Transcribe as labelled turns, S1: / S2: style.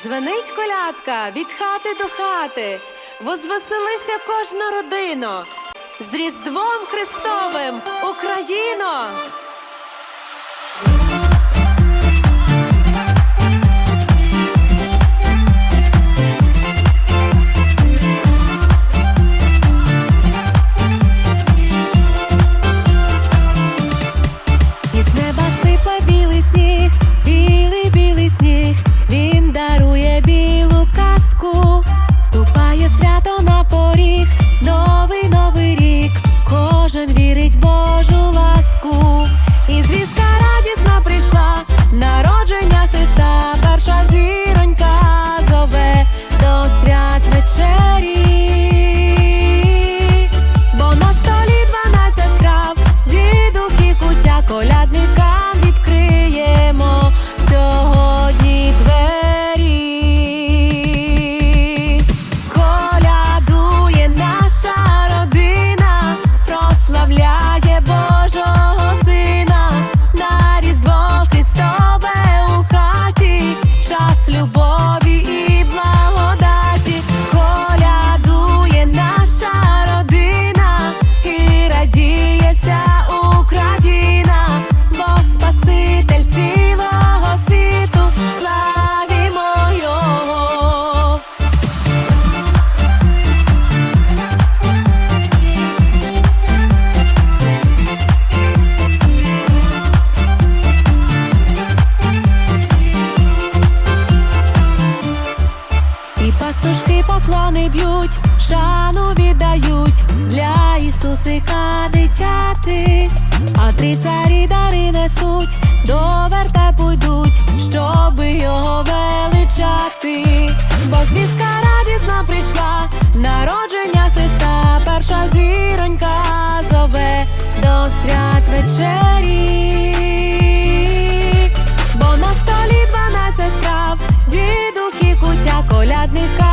S1: Дзвенить колядка від хати до хати, возвеселися кожна родина. З Різдвом Христовим Україно! і пастушки поклони б'ють, шану віддають. Для Ісусика дитяти, а три царі дари несуть, до вертепу йдуть, щоб його величати, бо звістка радісна прийшла, народження Христа, перша зіронька зове до свят вечері. поглядника.